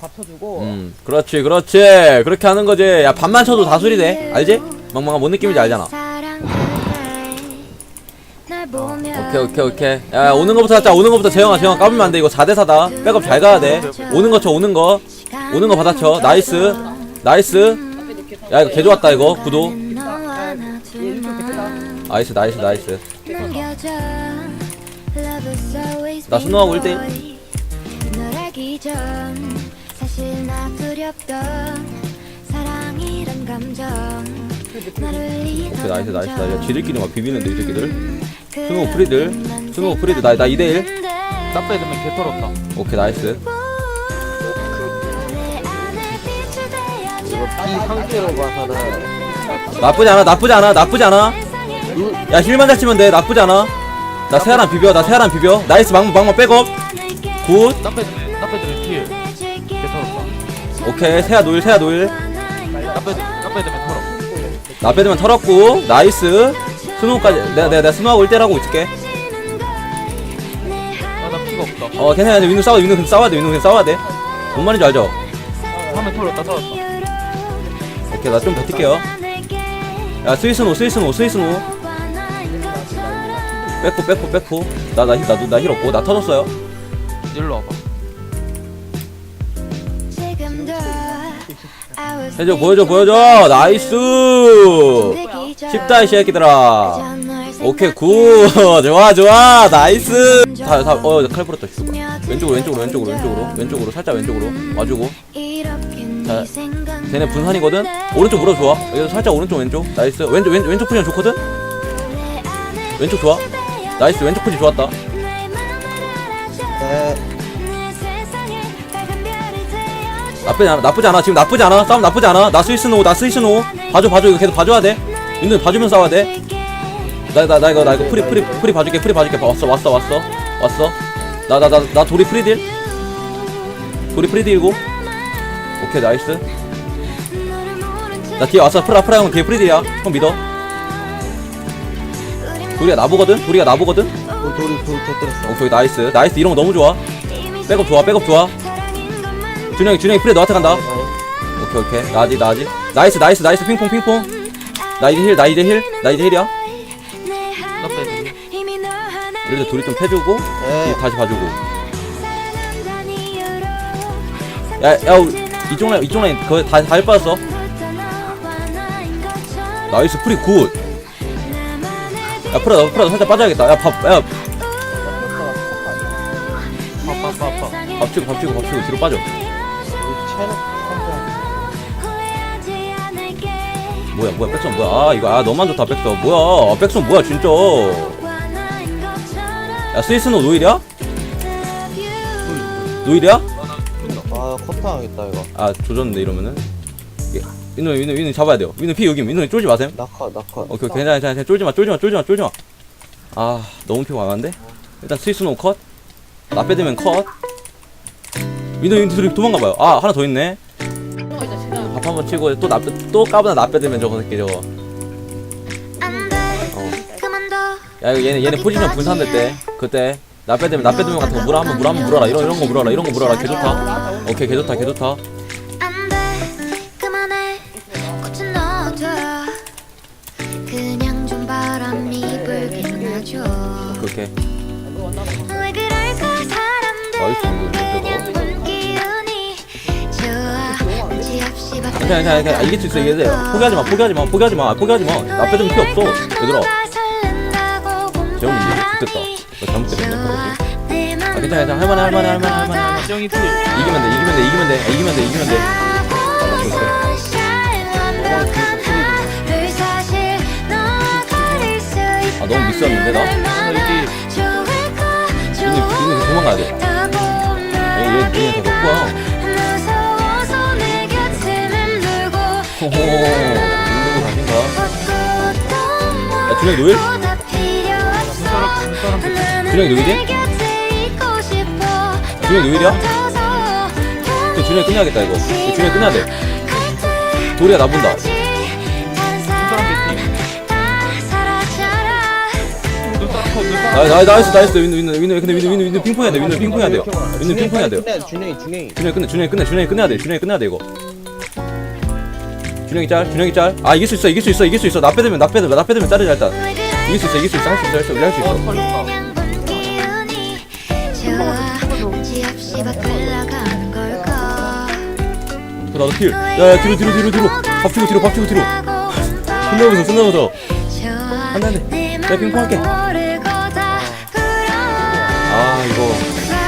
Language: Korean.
받쳐주고. 음 그렇지 그렇지. 그렇게 하는 거지. 야 반만 쳐도 다 소리 돼 알지? 멍멍아 뭔 느낌인지 알잖아. 오케이 오케이 오케이. 야 오는 거부터 하자. 오는 거부터 재영아 재영아. 까불면 안 돼. 이거 4대4다. 백업 잘 가야 돼. 오는 거 쳐 오는 거. 오는 거 받아쳐. 나이스. 나이스. 야 이거 개 좋았다 이거. 구도. 나이스 나이스 나이스. 나 스노우하고 1대1 오케이 나이스 나이스 나이스. 잊어버려. 지들끼리 막 비비는데 이 새끼들. 스노우 프리들 스노우 프리들 나나 2대1 딱 빼두면 개 털었다. 오케이 나이스. 이 상태로 봐서는 나쁘지 않아 나쁘지 않아 나쁘지 않아. 야 힐만 잘 치면 돼 나쁘지 않아. 나 세아랑 비벼 나 세아랑 비벼. 나이스 막막 막막 백업. 굿. 빼두면 필개 털었다 오케이 세아 노일 세아 노일. 딱 빼두 딱 빼두면 털어 나 빼드면 털었고 나이스. 스노우까지 내가 내가 내가 스노우하고 1대라고 있을게. 아나 피가 없다 어 괜찮아. 윈누 싸워 윈누 그냥 싸워야 돼 윈누 그냥 싸워야 돼뭔 말인지 알죠? 화면 털었다 털었다. 오케이 나 좀 버틸게요. 야 스위스노 스위스노 스위스노 백후 백후 백후 나나힐나힐 없고. 나 터졌어요. 일로 와봐 해줘 보여줘 보여줘. 나이스. 쉽다 이 새끼들아 오케이 굿. 좋아 좋아. 나이스. 다다어칼 부렸다 씨발 왼쪽으로 왼쪽으로 왼쪽으로 왼쪽으로. 왼쪽으로 살짝 왼쪽으로. 와주고. 자, 쟤네 분산이거든? 오른쪽 물어 좋아. 여기서 살짝 오른쪽 왼쪽. 나이스. 왼쪽 왼, 왼쪽 포지션 좋거든? 왼쪽 좋아. 나이스. 왼쪽 포지 좋았다. 네, 나쁘지 않아 나쁘지 않아. 지금 나쁘지 않아. 싸움 나쁘지 않아. 나 스위스 노 나 스위스 노. 봐줘 봐줘. 이거 계속 봐줘야 돼. 있는 봐주면 싸워야 돼나 나 나 이거 나 이거 프리 프리 프리 봐줄게 프리 봐줄게. 왔어 왔어 왔어 왔어. 나 나 나나 도리 프리딜. 도리 프리딜이고. 오케이 나이스. 나 뒤에 왔어. 프라 프라 형 뒤에 프리딜이야. 형 믿어. 도리가 나보거든? 도리가 나보거든? 돌이 돌 터뜨렸어. 오케이 나이스. 나이스. 이런 거 너무 좋아. 백업 좋아 백업 좋아 준영이 준영이 프리 너한테 간다. 오케이 오케이. 나지 나지. 나이스 나이스 나이스. 핑퐁 핑퐁. 나 이제 힐나 이제 힐나 이제 힐이야. 이럴 때 둘이 좀 패주고 네. 다시 봐주고. 야야 이쪽 라인 이쪽 라인 거의 다다 빠졌어. 나이스 프리 굿야 프라 너 프라 너 살짝 빠져야겠다. 야밥야밥 빠빠빠빠 치고 밥 치고 밥 치고 뒤로 빠져. 뭐야 뭐야 백선 뭐야? 아 이거 아 너만 좋다 백선 뭐야? 아, 백선 뭐야 진짜? 야 스위스노 노일이야? 노일이야? 아 컷당하겠다 이거. 아 조졌는데 이러면은? 예, 민우 민우 민우 잡아야 돼요. 민우 피 여기 민우 쫄지 마세요. 낙하 낙하. 오케이 오케이 괜찮아 괜찮아 쫄지 마 쫄지 마 쫄지 마 쫄지 마아 너무 피가 강한데? 일단 스위스노 컷나 빼드면 컷 민우 민우 둘이 도망가봐요. 아 하나 더 있네. 밥 한번 치고 또나또 까보나 나 빼드면 저거 새끼 저거. 어. 야 이거 얘네 얘네 포지션 분산될 때 그때 나 빼드면 같은 거물 한번 물 한번 물어라. 이런 이런 거 물어라. 이런 거 물어라. 개 좋다. 오케이 개 좋다 개 좋다 괜찮아 괜찮아 괜찮아 이길 수 있어 이길 수 있어 포기하지 마 포기하지 마 포기하지 마 포기하지 마 나 빼드면 피 없어. 얘들아 재훈이 이제 됐다. 너 잘못됐네 아 괜찮아 괜찮아. 할만해 할만해 할만해 할만해 할만해. 지영이 필 이기면 돼 이기면 돼 이기면 돼 아, 이기면 돼 이기면 돼. 아 너무 미스였는데 나? 이제 도망가야 돼 야 준영이 노일? 준영이 노일이야? 준영이 노일이야? 또 준영이 끝내야겠다 이거. 이거 준영이 끝내야 돼. 도리가 나 본다. 눈사람 컷 나이스 나이스 나이스 나이스 윈 윈, 윈, 근데 윈, 윈, 윈, 핑퐁 해야 돼 윈, 핑퐁 해야 돼요. 윈, 핑퐁 해야 돼요. 준영이 준영이 준영이 끝내 준영이 끝내 준영이 끝내야 돼 준영이 끝내야 돼 이거 준영이 짤 준영이 짤아 이길 수 있어 이길 수 있어 이길 수 있어. 나 빼되면 나 빼되면 나 빼되면 자르자 일단. 이길 수 있어 이길 수 있어. 할 수 있어 할 수 있어. 할 수 있어. 없이 바꾸려가는 걸까 나도 킬 야야 뒤로 뒤로 뒤로 뒤로. 밥 치고 뒤로 밥 치고 뒤로. 존나 무서워 존나 무서워 좋아 안 돼, 안 돼. 내 내가 핑퐁 할게. 아 이거